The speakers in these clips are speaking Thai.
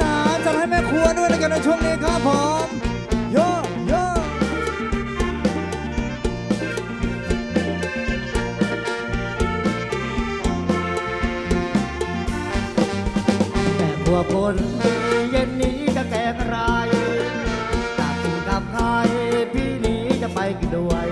จ๋าจะให้แม่ครัวด้วยนะกันในช่วงนี้ครับผมโยโยแม่ครัวพลเย็นนี้จะแกงอะไรตักกับใครพี่นี้จะไปกี่ด้วย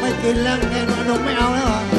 ไม่กินแล้วแกนมไม่เอาแล้ว